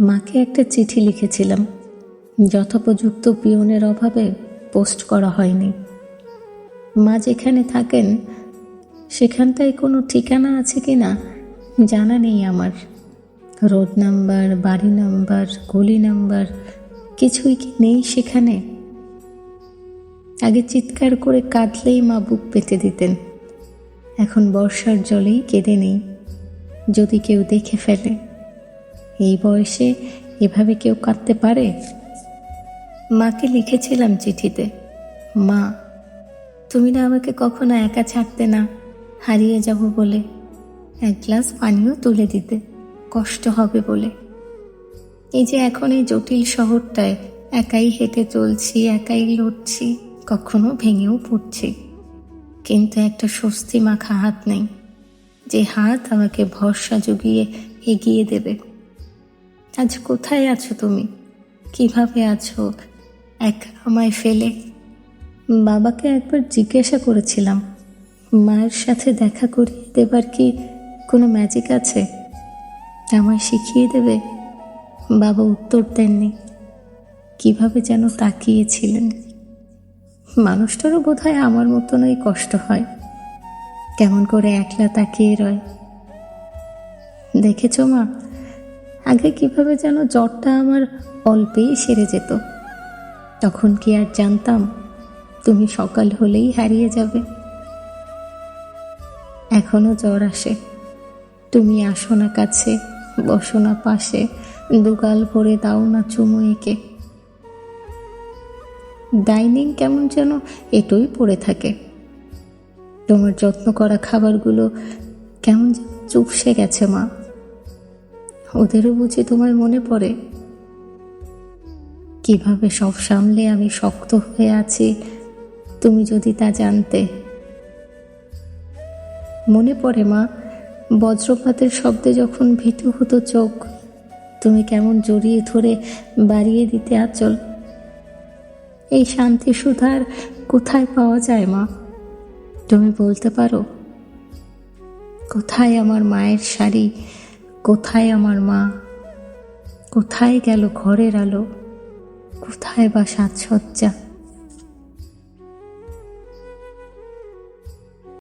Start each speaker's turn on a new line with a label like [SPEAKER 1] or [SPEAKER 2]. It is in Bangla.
[SPEAKER 1] মাকে একটা চিঠি লিখেছিলাম। যথোপযুক্ত পিয়নের অভাবে পোস্ট করা হয়নি। মা যেখানে থাকেন, সেখানটায় কোনো ঠিকানা আছে কি না জানা নেই আমার। রোড নাম্বার, বাড়ি নাম্বার, গলি নাম্বার, কিছুই কি নেই সেখানে? আগে চিৎকার করে কাঁদলেই মা বুক পেতে দিতেন। এখন বর্ষার জলেই কেঁদে নেই। যদি কেউ দেখে ফেলে। এই বয়সে এভাবে কেউ কাঁদতে পারে? মাকে লিখেছিলাম চিঠিতে, মা, তুমি না আমাকে কখনো একা ছাড়তে না, হারিয়ে যাব বলে। এক গ্লাস পানিও তুলে দিতে কষ্ট হবে বলে। এই যে এখন এই জটিল শহরটায় একাই হেঁটে চলছি, একাই লড়ছি, কখনো ভেঙেও পড়ছি। কিন্তু একটা স্বস্তি মাখা হাত নেই, যে হাত আমাকে ভরসা জুগিয়ে এগিয়ে দেবে। আজ কোথায় আছো তুমি? কীভাবে আছো? এক আমায় ফেলে। বাবাকে একবার জিজ্ঞাসা করেছিলাম, মায়ের সাথে দেখা করিয়ে দেবার কি কোনো ম্যাজিক আছে? আমায় শিখিয়ে দেবে? বাবা উত্তর দেননি। কীভাবে যেন তাকিয়েছিলেন। মানুষটারও বোধ হয় আমার মতনই কষ্ট হয়। কেমন করে একলা তাকিয়ে রয়। দেখেছ মা আগে কীভাবে যেন জ্বরটা আমার অল্পেই সেরে যেত। তখন কি আর জানতাম, তুমি সকাল হলেই হারিয়ে যাবে। এখনও জ্বর আসে। তুমি আসো না কাছে, বসো না পাশে, দুগাল ভরে দাও না চুমু এঁকে। ডাইনিং কেমন যেন এটোই পড়ে থাকে। তোমার যত্ন করা খাবারগুলো কেমন যেন চুপসে গেছে মা। ওদেরও বুঝি তোমায় মনে পড়ে? কীভাবে সব সামলে আমি শক্ত হয়ে আছি, তুমি যদি তা জানতে। মনে পড়ে মা, বজ্রপাতের শব্দে যখন ভীতু হতো চোখ, তুমি কেমন জড়িয়ে ধরে বাড়িয়ে দিতে আচল। এই শান্তি সুধার কোথায় পাওয়া যায় মা? তুমি বলতে পারো? কোথায় আমার মায়ের শাড়ি কোথায় আমার মা? কোথায় গেল ঘরের আলো? কোথায় বা সাজসজ্জা?